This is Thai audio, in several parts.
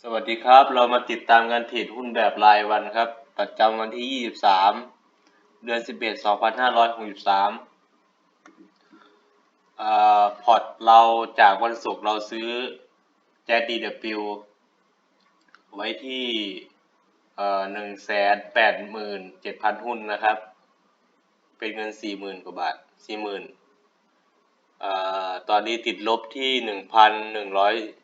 สวัสดีครับ เรามาติดตามการเทรดหุ้นแบบรายวันครับ ประจำวันที่ 23 เดือน 11 2563อ่าพอร์ตเราจากวันศุกร์เราซื้อแจด DW ไว้ที่เอ่อ187,000 หุ้นนะครับ เป็นเงิน 40,000 กว่าบาท 40,000อ่าตอนนี้ติดลบที่ 1,100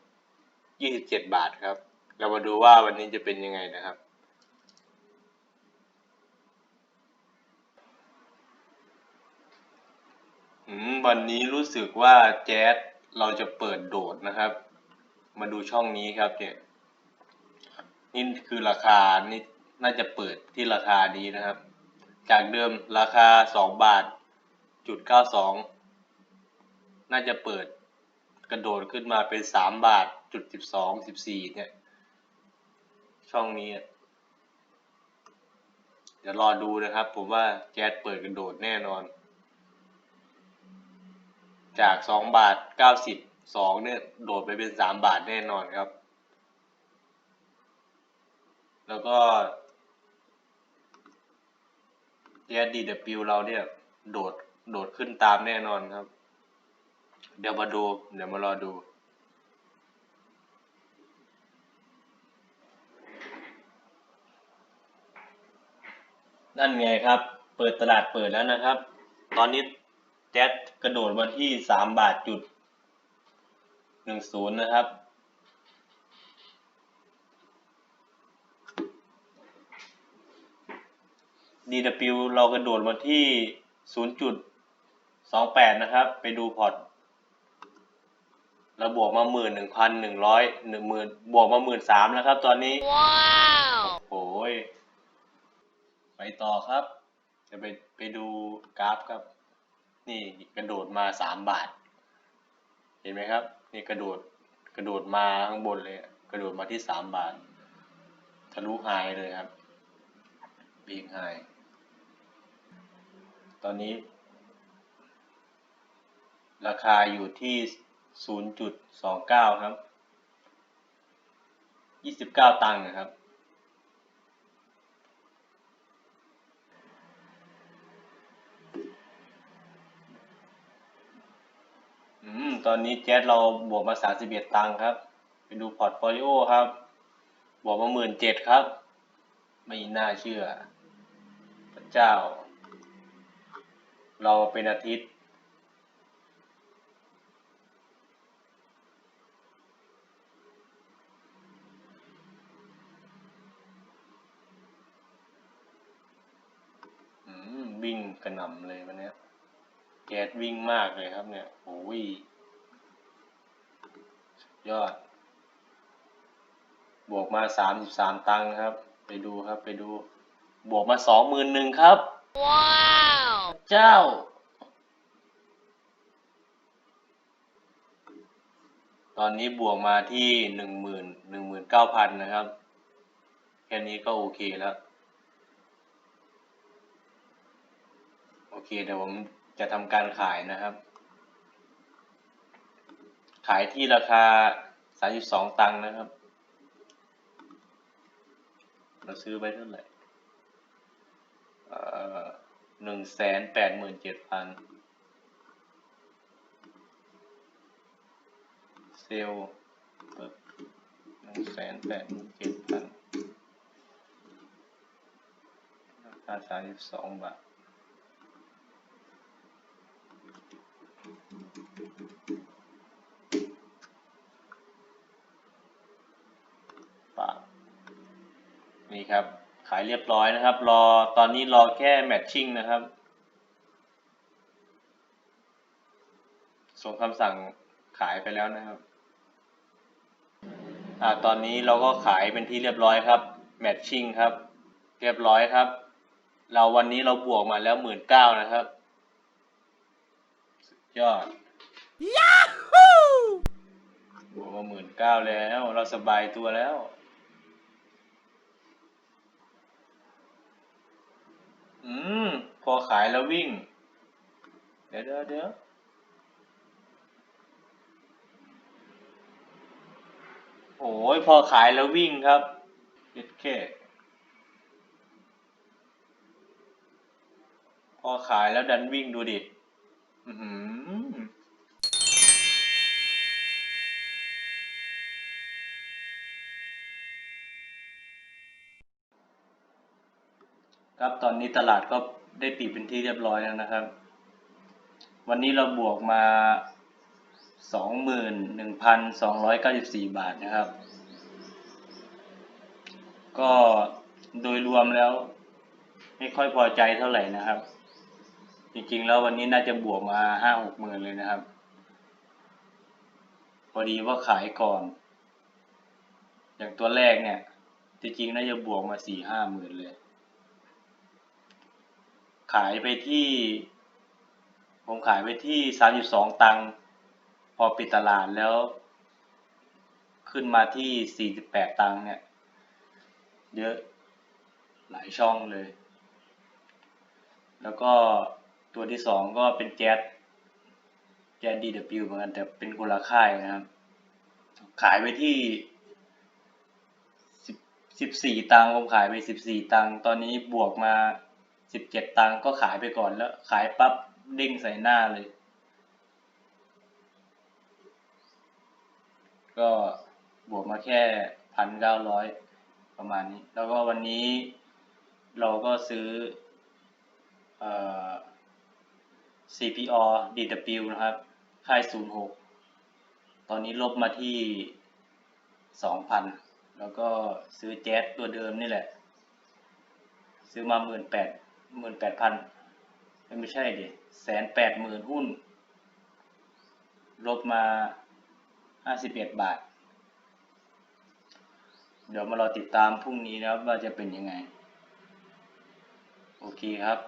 1,127บาทครับ เรามาดูว่าวันนี้จะเป็นยังไงนะครับ วันนี้รู้สึกว่าแจ๊สเราจะเปิดโดดนะครับ มาดูช่องนี้ครับเนี่ยนี่คือราคานี่น่าจะเปิดที่ราคานี้นะครับ จากเดิมราคาสองบาทจุดเก้าสองน่าจะเปิด กระโดดขึ้นมาเป็นสามบาทจุดสิบสองสิบสี่เนี่ย ช่องนี้ เดี๋ยวรอดูนะครับ ผมว่าแจ๊สเปิดกระโดดแน่นอน จากสองบาทเก้าสิบสองเนี่ย โดดไปเป็นสามบาทแน่นอนครับ แล้วก็ SDW เราเนี่ย โดดโดดขึ้นตามแน่นอนครับ เดี๋ยวมาดู เดี๋ยวมารอดู นั่นไงครับ เปิดตลาดเปิดแล้วนะครับ ตอนนี้แจ๊ดกระโดดมาที่สามบาทจุดหนึ่งศูนย์นะครับ DW เรากระโดดมาที่ศูนย์จุดสองแปดนะครับ ไปดูพอร์ต เราบวกมาหมื่นหนึ่งพันหนึ่งร้อยหนึ่งหมื่นบวกมาหมื่นสามนะครับ ตอนนี้ Wow! โอ้ยไปต่อครับ จะไปไปดูกราฟครับ นี่กระโดดมาสามบาท เห็นไหมครับ นี่กระโดดกระโดดมาข้างบนเลยอะกระโดดมาที่สามบาท ทะลุไฮเลยครับบีกไฮตอนนี้ ราคาอยู่ที่ ศูนย์จุดสองเก้าครับยี่สิบเก้าตังค์นะครับ อืม ตอนนี้แจ๊สเราบวกมาสามสิบเอ็ดตังค์ครับ ไปดูพอร์ตโฟลิโอครับ บวกมาหมื่นเจ็ดครับ ไม่น่าเชื่อ พระเจ้า เราเป็นอาทิตย์ อืม วิ่งกระหน่ำเลยวันเนี้ยแก๊สวิ่งมากเลยครับเนี่ยโอ้ยสุดยอด บวกมาสามสิบสามตังค์ครับ ไปดูครับไปดู บวกมาสองหมื่นหนึ่งครับ Wow! เจ้า ตอนนี้บวกมาที่หนึ่งหมื่นหนึ่งหมื่นเก้าพันนะครับ แค่นี้ก็โอเคแล้ว โอ เคเดี๋ยวผมจะทำการขายนะครับ ขายที่ราคาสามสิบสองตังค์นะครับ เราซื้อไปเท่าไหร่หนึ่งแสนแปดหมื่นเจ็ดพันเซลหนึ่งแสนแปดหมื่นเจ็ดพันราคาสามสิบสองบาท ปากนี่ครับ ขายเรียบร้อยนะครับ รอตอนนี้รอแค่แมทชิ่งนะครับ ส่งคำสั่งขายไปแล้วนะครับอ่าตอนนี้เราก็ขายเป็นที่เรียบร้อยครับแมทชิ่งครับ เรียบร้อยครับ เราวันนี้เราบวกมาแล้วหมื่นเก้านะครับสุด ยอด Yahoo! บวกมาหมื่นเก้าแล้ว เราสบายตัวแล้ว อืม พอขายแล้ววิ่ง เดี๋ยวเดี๋ยวเดี๋ยวโอ้ยพอขายแล้ววิ่งครับเจ็ดเคพอขายแล้วดันวิ่งดูดิ ครับตอนนี้ตลาดก็ได้ปิดเป็นที่เรียบร้อยแล้วนะครับ วันนี้เราบวกมาสองหมื่นหนึ่งพันสองร้อยเก้าสิบสี่บาทนะครับ ก็โดยรวมแล้วไม่ค่อยพอใจเท่าไหร่นะครับ จริงๆแล้ววันนี้น่าจะบวกมาห้าหกหมื่นเลยนะครับ พอดีว่าขายก่อน อย่างตัวแรกเนี่ย จริงๆน่าจะบวกมาสี่ห้าหมื่นเลย ขายไปที่ ผมขายไปที่สามสิบสองตังค์พอปิดตลาดแล้ว ขึ้นมาที่สี่สิบแปดตังค์เนี่ย เยอะหลายช่องเลย แล้วก็ตัวที่สองก็เป็นแจ๊สแจ๊ส DW เหมือนกันแต่เป็นคนละค่ายนะครับ ขายไปที่สิบสิบสี่ตังค์ผมขายไปสิบสี่ตังค์ตอนนี้บวกมา สิบเจ็ดตังก็ขายไปก่อนแล้วขายปั๊บเด้งใส่หน้าเลย ก็บวกมาแค่พันเก้าร้อยประมาณนี้ แล้วก็วันนี้เราก็ซื้อเอ่อ CPO DW นะครับ ค่าย 06 ตอนนี้ลบมาที่ 2,000 แล้วก็ซื้อแจ๊สตัวเดิมนี่แหละ ซื้อมา 18,000 หมื่นแปดพันไม่ใช่ดิแสนแปดหมื่นหุ้น ลบมาห้าสิบาท เดี๋ยวมารอติดตามพรุ่งนี้นะครับว่าจะเป็นยังไง โอเคครับ